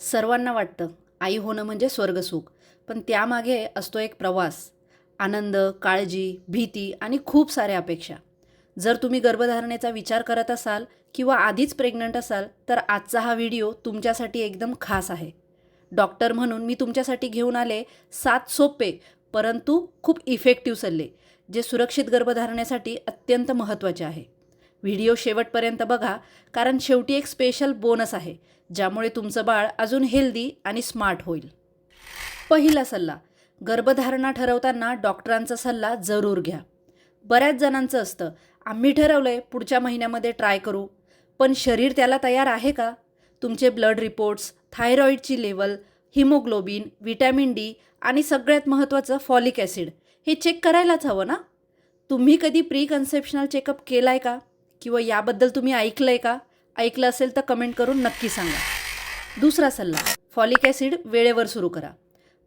सर्वांना वाटतं आई होणं म्हणजे स्वर्गसुख. पण त्यामागे असतो एक प्रवास. आनंद काळजी भीती आणि खूप साऱ्या अपेक्षा. जर तुम्ही गर्भधारणेचा विचार करत असाल किंवा आधीच प्रेग्नंट असाल तर आजचा हा व्हिडिओ तुमच्यासाठी एकदम खास आहे. डॉक्टर म्हणून मी तुमच्यासाठी घेऊन आले सात सोपे परंतु खूप इफेक्टिव्ह सल्ले जे सुरक्षित गर्भधारणेसाठी अत्यंत महत्त्वाचे आहे. व्हिडिओ शेवटपर्यंत बघा कारण शेवटी एक स्पेशल बोनस आहे ज्यामुळे तुमचं बाळ अजून हेल्दी आणि स्मार्ट होईल. पहिला सल्ला गर्भधारणा ठरवताना डॉक्टरांचा सल्ला जरूर घ्या. बऱ्याच जणांचं असतं आम्ही ठरवलंय पुढच्या महिन्यामध्ये ट्राय करू. पण शरीर त्याला तयार आहे का? तुमचे ब्लड रिपोर्ट्स थायरॉईडची लेवल हिमोग्लोबिन व्हिटॅमिन डी आणि सगळ्यात महत्त्वाचं फॉलिक ॲसिड हे चेक करायलाच हवं ना? तुम्ही कधी प्री कन्सेप्शनल चेकअप केला आहे का? किंवा याबद्दल तुम्ही ऐकलं आहे का? ऐकलं असेल तर कमेंट करून नक्की सांगा. दुसरा सल्ला फॉलिक ॲसिड वेळेवर सुरू करा.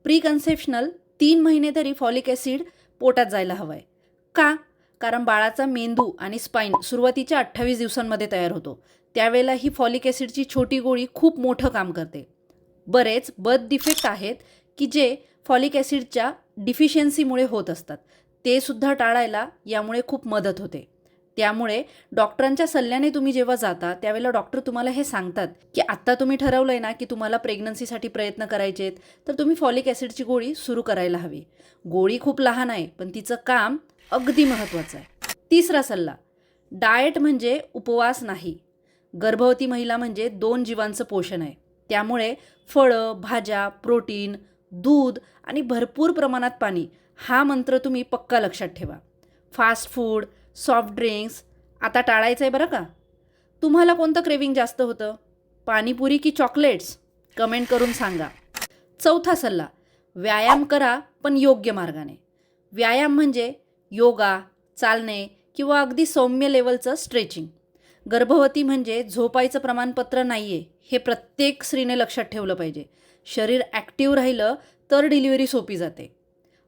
प्री कन्सेप्शनल तीन महिने तरी फॉलिक ॲसिड पोटात जायला हवं आहे का? कारण बाळाचा मेंदू आणि स्पाईन सुरुवातीच्या अठ्ठावीस दिवसांमध्ये तयार होतो. त्यावेळेला ही फॉलिक ॲसिडची छोटी गोळी खूप मोठं काम करते. बरेच बर्थ डिफेक्ट आहेत की जे फॉलिक ॲसिडच्या डिफिशियन्सीमुळे होत असतात. ते सुद्धा टाळायला यामुळे खूप मदत होते. त्यामुळे डॉक्टरांच्या सल्ल्याने तुम्ही जेव्हा जाता त्यावेळेला डॉक्टर तुम्हाला हे सांगतात की आत्ता तुम्ही ठरवलं आहे ना की तुम्हाला प्रेग्नन्सीसाठी प्रयत्न करायचे आहेत तर तुम्ही फॉलिक ॲसिडची गोळी सुरू करायला हवी. गोळी खूप लहान आहे पण तिचं काम अगदी महत्त्वाचं आहे. तिसरा सल्ला डाएट म्हणजे उपवास नाही. गर्भवती महिला म्हणजे दोन जीवांचं पोषण आहे. त्यामुळे फळं भाज्या प्रोटीन दूध आणि भरपूर प्रमाणात पाणी हा मंत्र तुम्ही पक्का लक्षात ठेवा. फास्ट फूड सॉफ्ट ड्रिंक्स आता टाळायचं आहे बरं का? तुम्हाला कोणतं क्रेविंग जास्त होतं? पाणीपुरी की चॉकलेट्स कमेंट करून सांगा. चौथा सल्ला व्यायाम करा पण योग्य मार्गाने. व्यायाम म्हणजे योगा चालणे किंवा अगदी सौम्य लेवलचं स्ट्रेचिंग गर्भवती म्हणजे झोपायचं प्रमाणपत्र नाही आहे हे प्रत्येक स्त्रीने लक्षात ठेवलं पाहिजे. शरीर ॲक्टिव्ह राहिलं तर डिलिव्हरी सोपी जाते.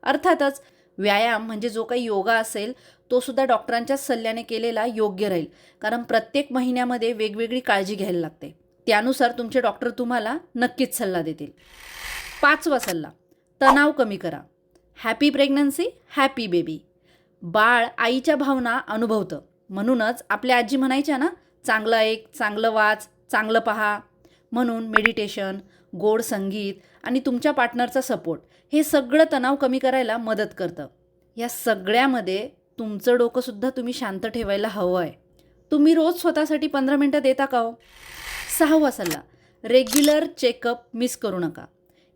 अर्थातच व्यायाम म्हणजे जो काही योगा असेल तो सुद्धा डॉक्टरांच्या सल्ल्याने केलेला योग्य राहील. कारण प्रत्येक महिन्यामध्ये वेगवेगळी काळजी घ्यायला लागते. त्यानुसार तुमचे डॉक्टर तुम्हाला नक्कीच सल्ला देतील. पाचवा सल्ला तणाव कमी करा. हॅपी प्रेग्नन्सी हॅपी बेबी बाळ आईच्या भावना अनुभवतं. म्हणूनच आपल्या आजी म्हणायच्या ना चांगलं ऐक चांगलं वाच चांगलं पहा. म्हणून मेडिटेशन गोड संगीत आणि तुमच्या पार्टनरचा सपोर्ट हे सगळं तणाव कमी करायला मदत करतं. या सगळ्यामध्ये तुमचं डोकंसुद्धा तुम्ही शांत ठेवायला हवं आहे. तुम्ही रोज स्वतःसाठी पंधरा मिनटं देता का हो? सहावा सल्ला रेग्युलर चेकअप मिस करू नका.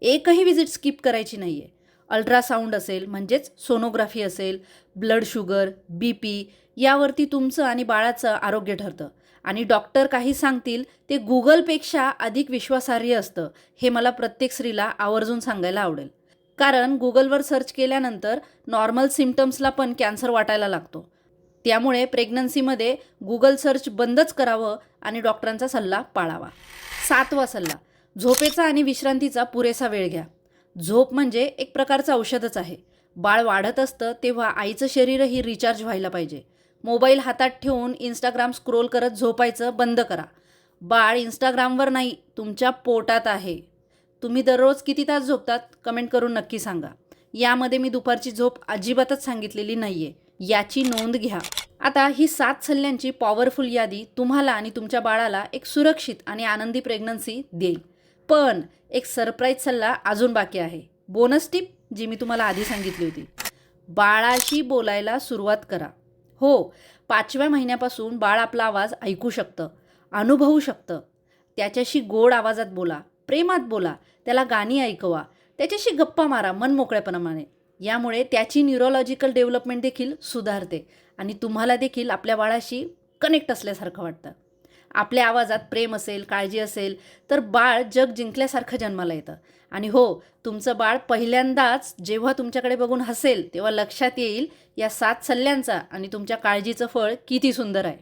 एकही विजिट स्किप करायची नाही आहे अल्ट्रासाऊंड असेल म्हणजेच सोनोग्राफी असेल ब्लड शुगर बी पी यावरती तुमचं आणि बाळाचं आरोग्य ठरतं. आणि डॉक्टर काही सांगतील ते गुगलपेक्षा अधिक विश्वासार्ह असतं. हे मला प्रत्येक स्त्रीला आवर्जून सांगायला आवडेल. कारण गुगलवर सर्च केल्यानंतर नॉर्मल सिमटम्सला पण कॅन्सर वाटायला लागतो. त्यामुळे प्रेग्नन्सीमध्ये गुगल सर्च बंदच करावं आणि डॉक्टरांचा सल्ला पाळावा. सातवा सल्ला झोपेचा आणि विश्रांतीचा पुरेसा वेळ घ्या. झोप म्हणजे एक प्रकारचं औषधच आहे. बाळ वाढत असतं तेव्हा आईचं शरीरही रिचार्ज व्हायला पाहिजे. मोबाईल हातात ठेवून इंस्टाग्राम स्क्रोल करत झोपायचं बंद करा. बाळ इंस्टाग्रामवर नाही तुमच्या पोटात आहे. तुम्ही दररोज किती तास झोपतात? कमेंट करून नक्की सांगा. यामध्ये मी दुपारची झोप अजिबातच सांगितलेली नाही आहे याची नोंद घ्या. आता ही सात सल्ल्यांची पॉवरफुल यादी तुम्हाला आणि तुमच्या बाळाला एक सुरक्षित आणि आनंदी प्रेग्नन्सी देईल. पण एक सरप्राईज सल्ला अजून बाकी आहे. बोनस टिप जी मी तुम्हाला आधी सांगितली होती. बाळाशी बोलायला सुरुवात करा. हो पाचव्या महिन्यापासून बाळ आपला आवाज ऐकू शकतं अनुभवू शकतं. त्याच्याशी गोड आवाजात बोला. प्रेमात बोला त्याला गाणी ऐकवा त्याच्याशी गप्पा मारा मन मोकळ्याप्रमाणे यामुळे त्याची न्यूरोलॉजिकल डेव्हलपमेंट देखील सुधारते आणि तुम्हाला देखील आपल्या बाळाशी कनेक्ट असल्यासारखं वाटतं. आपल्या आवाजात प्रेम असेल काळजी असेल तर बाळ जग जिंकल्यासारखं जन्माला येतं. आणि हो तुमचं बाळ पहिल्यांदाच जेव्हा तुमच्याकडे बघून हसेल तेव्हा लक्षात येईल या सात सल्ल्यांचा आणि तुमच्या काळजीचं फळ किती सुंदर आहे.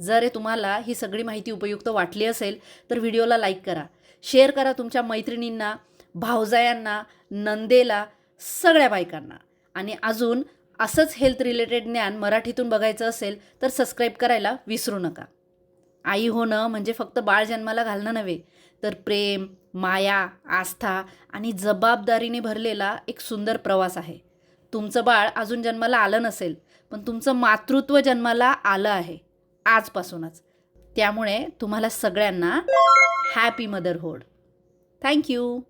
जर तुम्हाला ही सगळी माहिती उपयुक्त वाटली असेल तर व्हिडिओला लाईक करा. शेअर करा तुमच्या मैत्रिणींना भावजायांना नंदेला सगळ्या बायकांना. आणि अजून असंच हेल्थ रिलेटेड ज्ञान मराठीतून बघायचं असेल तर सबस्क्राईब करायला विसरू नका. आई होणं म्हणजे फक्त बाळ जन्माला घालणं नव्हे तर प्रेम माया आस्था आणि जबाबदारीने भरलेला एक सुंदर प्रवास आहे. तुमचं बाळ अजून जन्माला आलं नसेल पण तुमचं मातृत्व जन्माला आलं आहे आजपासूनच. त्यामुळे तुम्हाला सगळ्यांना हॅपी मदरहूड. थँक्यू